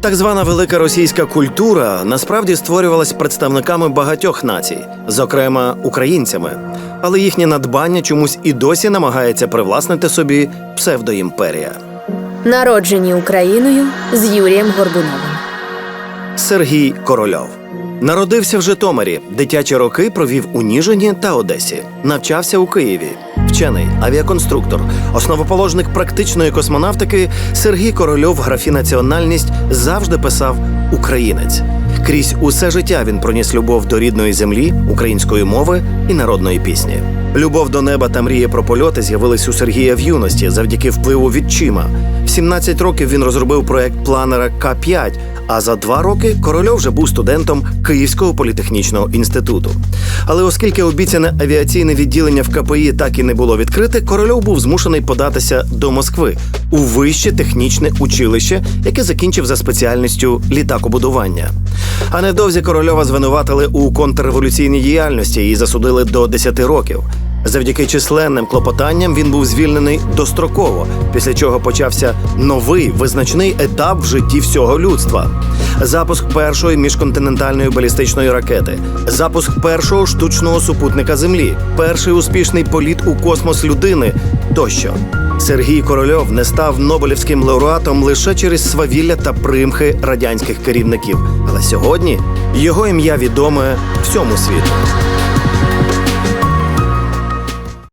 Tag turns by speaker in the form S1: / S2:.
S1: Так звана велика російська культура насправді створювалась представниками багатьох націй, зокрема українцями, але їхнє надбання чомусь і досі намагається привласнити собі псевдоімперія.
S2: Народжені Україною з Юрієм Горбуновим.
S1: Сергій Корольов народився в Житомирі. Дитячі роки провів у Ніжині та Одесі. Навчався у Києві. Вчений авіаконструктор, основоположник практичної космонавтики Сергій Корольов графі національність завжди писав українець. Крізь усе життя він проніс любов до рідної землі, української мови і народної пісні. Любов до неба та мрія про польоти з'явились у Сергія в юності завдяки впливу відчима. В 17 років він розробив проект планера К-5, а за два роки Корольов вже був студентом Київського політехнічного інституту. Але оскільки обіцяне авіаційне відділення в КПІ так і не було відкрите, Корольов був змушений податися до Москви у вище технічне училище, яке закінчив за спеціальністю літакобудування. А невдовзі Корольова звинуватили у контрреволюційній діяльності і засудили до 10 років. Завдяки численним клопотанням він був звільнений достроково, після чого почався новий визначний етап в житті всього людства: запуск першої міжконтинентальної балістичної ракети, запуск першого штучного супутника Землі, перший успішний політ у космос людини тощо. Сергій Корольов не став Нобелівським лауреатом лише через свавілля та примхи радянських керівників. Але сьогодні його ім'я відоме всьому світу.